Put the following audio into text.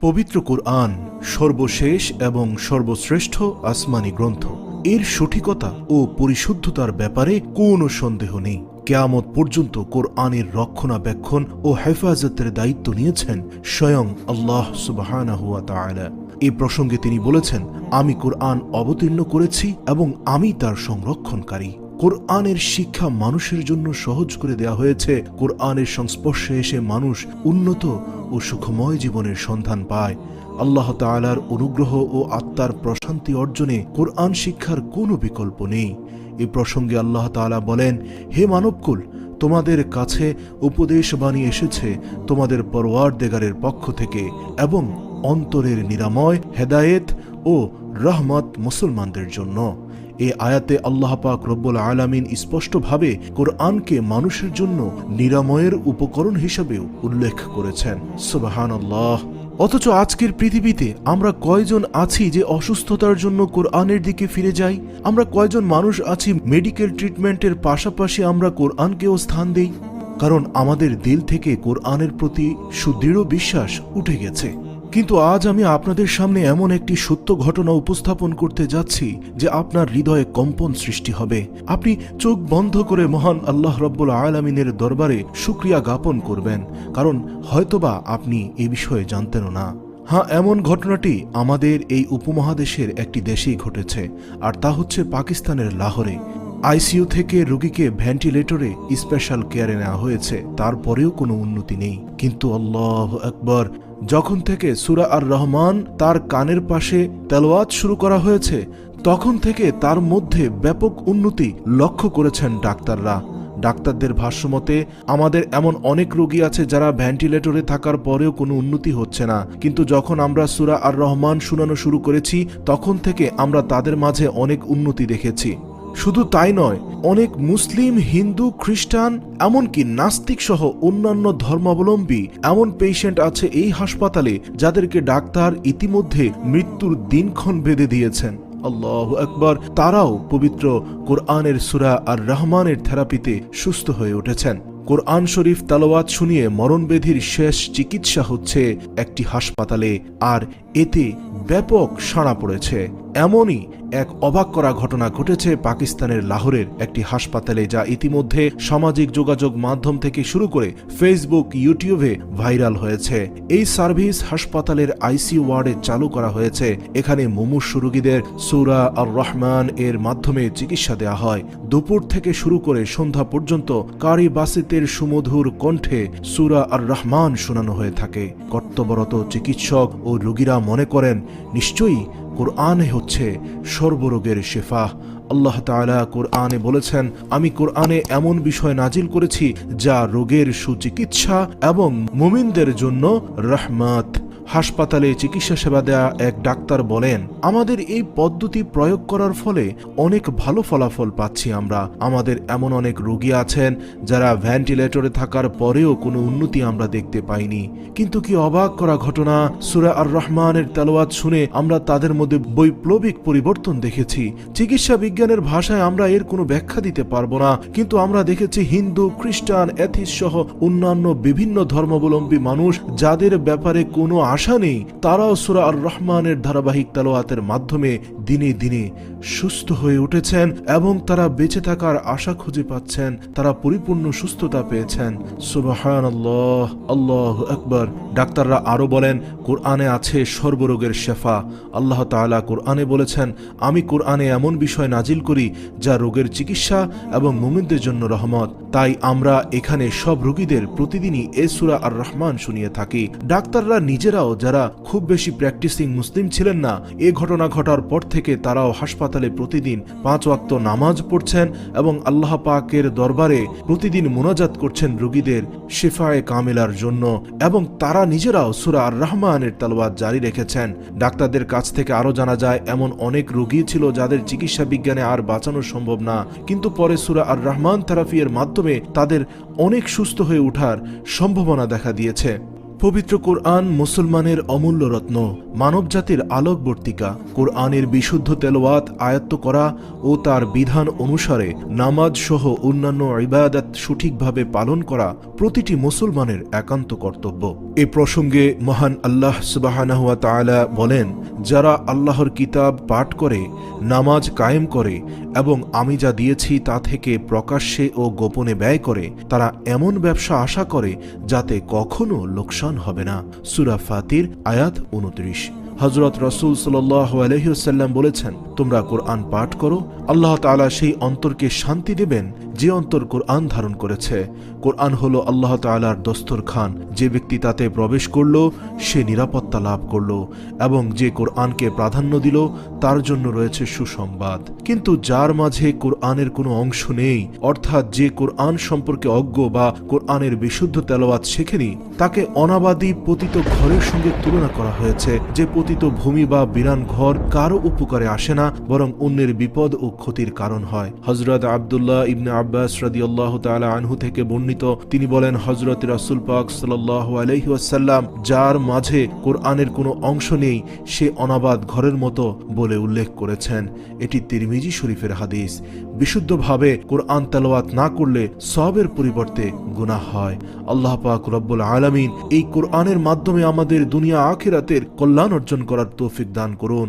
পবিত্র কোরআন সর্বশেষ এবং সর্বশ্রেষ্ঠ আসমানি গ্রন্থ। এর সঠিকতা ও পরিশুদ্ধতার ব্যাপারে কোনো সন্দেহ নেই। কেয়ামত পর্যন্ত কোরআনের রক্ষণাবেক্ষণ ও হেফাজতের দায়িত্ব নিয়েছেন স্বয়ং আল্লাহ তাআলা। এ প্রসঙ্গে তিনি বলেছেন, আমি কোরআন অবতীর্ণ করেছি এবং আমি তার সংরক্ষণকারী। কোরআনের শিক্ষা মানুষের জন্য সহজ করে দেয়া হয়েছে। কোরআনের সংস্পর্শে এসে মানুষ উন্নত ও সুখময় জীবনের সন্ধান পায়। আল্লাহ তাআলার অনুগ্রহ ও আত্মার প্রশান্তি অর্জনে কোরআন শিক্ষার কোনো বিকল্প নেই। এ প্রসঙ্গে আল্লাহ তাআলা বলেন, হে মানবকুল, তোমাদের কাছে উপদেশ বাণী এসেছে তোমাদের পরওয়ার দেগারের পক্ষ থেকে এবং অন্তরের নিরাময়, হেদায়েত ও রহমত মুসলমানদের জন্য। এ আয়াতে আল্লাহ পাক রব্বুল আলামিন স্পষ্টভাবে কোরআনকে মানুষের জন্য নিরাময়ের উপকরণ হিসেবেও উল্লেখ করেছেন। সুবাহান আল্লাহ অথচ আজকের পৃথিবীতে আমরা কয়জন আছি যে অসুস্থতার জন্য কোরআনের দিকে ফিরে যাই? আমরা কয়জন মানুষ আছি মেডিকেল ট্রিটমেন্টের পাশাপাশি আমরা কোরআনকেও স্থান দেই? কারণ আমাদের দিল থেকে কোরআনের প্রতি সুদৃঢ় বিশ্বাস উঠে গেছে। কিন্তু আজ আমি আপনাদের সামনে এমন একটি সত্য ঘটনা উপস্থাপন করতে যাচ্ছি যে আপনার হৃদয়ে কম্পন সৃষ্টি হবে। আপনি চোখ বন্ধ করে মহান আল্লাহ রব্বুল আলমিনের দরবারে সুক্রিয়া জ্ঞাপন করবেন, কারণ হয়তোবা আপনি এ বিষয়ে জানতেনও না। হ্যাঁ এমন ঘটনাটি আমাদের এই উপমহাদেশের একটি দেশেই ঘটেছে, আর তা হচ্ছে পাকিস্তানের লাহোরে। আইসিইউ থেকে রোগীকে ভেন্টিলেটরে স্পেশাল কেয়ারে নেওয়া হয়েছে, তারপরেও কোনো উন্নতি নেই। কিন্তু আল্লাহ একবার যখন থেকে সুরা আর রহমান তার কানের পাশে তেলোয়াত শুরু করা হয়েছে, তখন থেকে তার মধ্যে ব্যাপক উন্নতি লক্ষ্য করেছেন ডাক্তাররা। ডাক্তারদের ভাষ্যমতে, আমাদের এমন অনেক রোগী আছে যারা ভেন্টিলেটরে থাকার পরেও কোনো উন্নতি হচ্ছে না। কিন্তু যখন আমরা সুরা আর রহমান শুনানো শুরু করেছি, তখন থেকে আমরা তাদের মাঝে অনেক উন্নতি দেখেছি। শুধু তাই নয়, অনেক মুসলিম, হিন্দু, খ্রিস্টান, এমনকি নাস্তিক সহ অন্যান্য ধর্মাবলম্বী এমন পেশেন্ট আছে এই হাসপাতালে যাদেরকে ডাক্তার ইতিমধ্যে মৃত্যুর দিনক্ষণ বেঁধে দিয়েছেন। আল্লাহ একবার তারাও পবিত্র কোরআনের সুরা আর রহমানের থেরাপিতে সুস্থ হয়ে উঠেছেন। কোরআন শরীফ তালাওয়াত শুনিয়ে মরণবেধির শেষ চিকিৎসা হচ্ছে একটি হাসপাতালে, আর এতে ব্যাপক সাড়া পড়েছে। এমনই এক অবাক করা ঘটনা ঘটেছে পাকিস্তানের লাহোরের একটি হাসপাতালে যা ইতিমধ্যে সামাজিক যোগাযোগ মাধ্যম থেকে শুরু করে ফেসবুক, ইউটিউবে ভাইরাল হয়েছে। এই সার্ভিস হাসপাতালের আইসিইউ ওয়ার্ডে চালু করা হয়েছে। এখানে মুমূর্ষু রোগীদের সুরা আর রহমান এর মাধ্যমে চিকিৎসা দেওয়া হয়। দুপুর থেকে শুরু করে সন্ধ্যা পর্যন্ত কারি বাসিতের সুমধুর কণ্ঠে সুরা আর রহমান শোনানো হয়ে থাকে। কর্তব্যরত চিকিৎসক ও রোগীরা মনে করেন, নিশ্চয়ই কোরআনে হচ্ছে সর্বরোগের শেফা। আল্লাহ তালা কোরআনে বলেছেন, আমি কোরআনে এমন বিষয় নাজিল করেছি যা রোগের সুচিকিৎসা এবং মুমিনদের জন্য রহমত। হাসপাতালে চিকিৎসা সেবা দেয়া এক ডাক্তার বলেন, আমাদের এই পদ্ধতি প্রয়োগ করার ফলে অনেক ভালো ফলাফল পাচ্ছি আমরা। আমাদের এমন অনেক রোগী আছেন যারা ভেন্টিলেটরে থাকার পরেও কোনো উন্নতি আমরা দেখতে পাইনি। কিন্তু কি অবাক করা ঘটনা? সুরা আর রহমানের তেলোয়াত শুনে আমরা তাদের মধ্যে বৈপ্লবিক পরিবর্তন দেখেছি। চিকিৎসা বিজ্ঞানের ভাষায় আমরা এর কোনো ব্যাখ্যা দিতে পারব না, কিন্তু আমরা দেখেছি হিন্দু, খ্রিস্টান অ্যাথিস সহ অন্যান্য বিভিন্ন ধর্মাবলম্বী মানুষ যাদের ব্যাপারে কোনো আশা নেই, তারাও সুরা আর রহমানের ধারাবাহিক তালোয়াতের মাধ্যমে দিনে দিনে সুস্থ হয়ে উঠেছেন এবং তারা বেঁচে থাকার আশা খুঁজে পাচ্ছেন, তারা পরিপূর্ণ সুস্থতা পেয়েছেন। সুবাহান আল্লাহ আল্লাহ আকবর। ডাক্তাররা আরও বলেন, কোরআনে আছে সর্বরোগের শেফা। আল্লাহ তাআলা কোরআনে বলেছেন, আমি কোরআনে এমন বিষয় নাজিল করি যা রোগের চিকিৎসা এবং মুমিনদের জন্য রহমত। তাই আমরা এখানে সব রোগীদের প্রতিদিনই এ সুরা আর রহমান শুনিয়ে থাকি। ডাক্তাররা নিজেরাও যারা খুব বেশি প্র্যাকটিসিং মুসলিম ছিলেন না, এ ঘটনা ঘটার পর থেকে তারাও হাসপাতালে প্রতিদিন পাঁচ ওয়াক্ত নামাজ পড়ছেন এবং আল্লাহ পাকের দরবারে প্রতিদিন মোনাজাত করছেন রোগীদের শেফায়ে কামিলার জন্য এবং তারা নিজেরাও সুরা আর রহমানের তালওয়াত জারি রেখেছেন। ডাক্তারদের কাছ থেকে আরও জানা যায়, এমন অনেক রোগী ছিল যাদের চিকিৎসা বিজ্ঞানে আর বাঁচানো সম্ভব না, কিন্তু পরে সুরা আর রহমান থেরাপি এর মাধ্যমে তাদের অনেক সুস্থ হয়ে ওঠার সম্ভাবনা দেখা দিয়েছে। পবিত্র কোরআন মুসলমানের অমূল্য রত্ন, মানবজাতির আলোকবর্তিকা। কোরআনের বিশুদ্ধ তেলোয়াত আয়ত্ত করা ও তার বিধান অনুসারে নামাজ সহ অন্যান্য ইবায়াদাত সঠিকভাবে পালন করা প্রতিটি মুসলমানের একান্ত কর্তব্য। এ প্রসঙ্গে মহান আল্লাহ সুবাহানাহুয়া তাআলা বলেন যারা আল্লাহর কিতাব পাঠ করে, নামাজ কায়েম করে এবং আমি যা দিয়েছি তা থেকে প্রকাশ্যে ও গোপনে ব্যয় করে, তারা এমন ব্যবসা আশা করে যাতে কখনো লোকসান হবে না। সুরা ফাতির, আয়াত উনত্রিশ। হজরত রসুল সাল্লাহ আলহিউসাল্লাম বলেছেন, তোমরা কোরআন পাঠ করো, আল্লাহ তাআলা সেই অন্তরকে শান্তি দেবেন যে অন্তর কোরআন ধারণ করেছে। কোরআন হলো আল্লাহ তাআলার দস্তর খান। যে ব্যক্তি তাতে প্রবেশ করল, সে নিরাপত্তা লাভ করল এবং যে কোরআনকে প্রাধান্য দিল, তার জন্য রয়েছে সুসংবাদ। কিন্তু যার মাঝে কোরআনের কোনো অংশ নেই, অর্থাৎ যে কোরআন সম্পর্কে অজ্ঞ বা কোরআনের বিশুদ্ধ তেলাওয়াত শেখেনি, তাকে অনাবাদী পতিত ঘরের সঙ্গে তুলনা করা হয়েছে, যে পতিত ভূমি বা বিরান ঘর কারও উপকারে আসে না, বরং অন্যের বিপদ ও ক্ষতির কারণ হয়। হজরত আবদুল্লাহ ইবনে আব্বাস রাদিয়াল্লাহ তাআলা আনহু থেকে বর্ণিত, তিনি বলেন হজরত রাসূল পাক সাল্লাল্লাহু আলাইহি ওয়াসাল্লাম, যার মাঝে কোরআনের কোনো অংশ নেই, সে অনাবাদ ঘরের মতো বলে উল্লেখ করেছেন। এটি তিরমিজি শরীফের হাদিস। বিশুদ্ধভাবে কোরআন তেলাওয়াত না করলে সবের পরিবর্তে গুনাহ হয়। আল্লাহ পাক রব্বুল আলামিন এই কোরআনের মাধ্যমে আমাদের দুনিয়া আখিরাতের কল্যাণ অর্জন করার তৌফিক দান করুন।